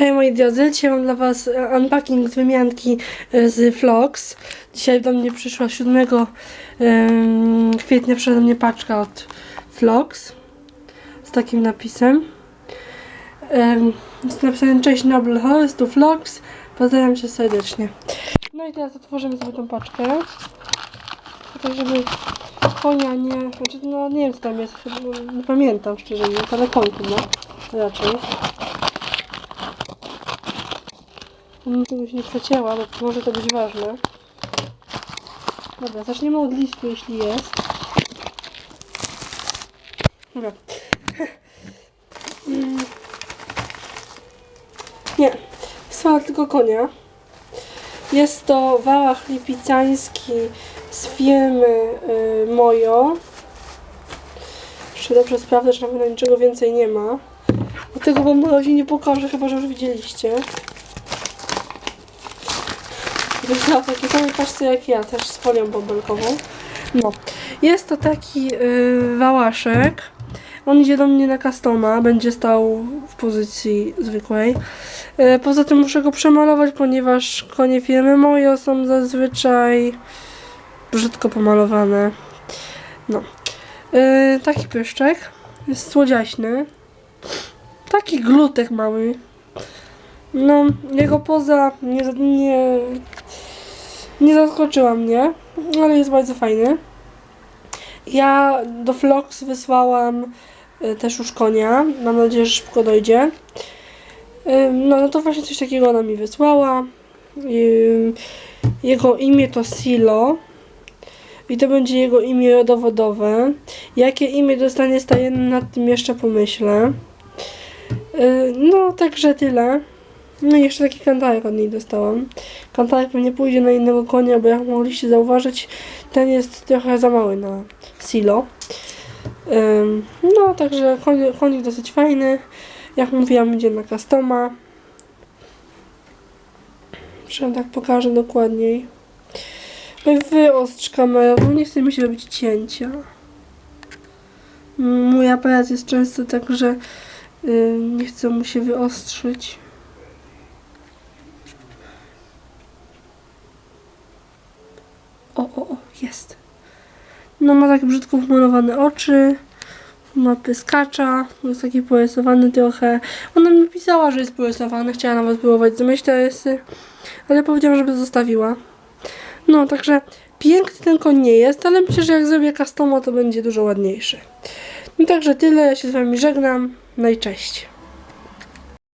Hej moi drodzy, dzisiaj mam dla was e, unpacking z wymianki e, z Vlogs. Dzisiaj do mnie przyszła 7 em, kwietnia przyszła do mnie paczka od Vlogs z takim napisem. Jest napisane cześć Noble Host to Vlogs. Pozdrawiam cię serdecznie. No i teraz otworzymy sobie tą paczkę. Tak żeby konia nie... Znaczy no nie wiem co tam jest, chyba nie pamiętam szczerze mówiąc, ale koń chyba raczej. Czegoś nie przecięła, bo może to być ważne. Dobra, zaczniemy od listu, jeśli jest. Dobra. Nie, wysłała tylko konia. Jest to wałach lipicański z firmy y, Mojo. Jeszcze dobrze sprawdzę, czy na pewno niczego więcej nie ma. Bo tego wam na razie nie pokażę, chyba że już widzieliście. Wysłała w takiej samej paczce jak ja, też z folią bąbelkową. No. Jest to taki yy, wałaszek. On idzie do mnie na customa, będzie stał w pozycji zwykłej. Yy, poza tym muszę go przemalować, ponieważ konie firmy moje są zazwyczaj brzydko pomalowane. No. Yy, taki pyszczek. Jest słodziaśny. Taki glutek mały. No, jego poza nie, nie, nie zaskoczyła mnie, ale jest bardzo fajny. Ja do Vlogs wysłałam y, też już konia. Mam nadzieję, że szybko dojdzie. No, no to właśnie coś takiego ona mi wysłała. Jego imię to Silo. I to będzie jego imię dowodowe. Jakie imię dostanie stajenny, nad tym jeszcze pomyślę. No, także tyle. No i jeszcze taki kantarek od niej dostałam. Kantarek pewnie pójdzie na innego konia, bo jak mogliście zauważyć, ten jest trochę za mały na silo. Ym, no, także konik, konik dosyć fajny. Jak mówiłam, będzie na customa. Przynajmniej tak pokażę dokładniej. Wyostrz kamerę, bo nie chce mi się robić cięcia. Mój aparat jest często tak, że y, nie chcę mu się wyostrzyć. O, o, o, jest. No ma tak brzydko pomalowane oczy. Ma pyskacza. Jest taki porysowany trochę. Ona mi pisała, że jest porysowany. Chciała nawet próbować zamyślić te rysy. Ale powiedziałam, żeby zostawiła. No, także piękny ten koń nie jest, ale myślę, że jak zrobię customa, to będzie dużo ładniejszy. No także tyle. Ja się z wami żegnam. No i cześć.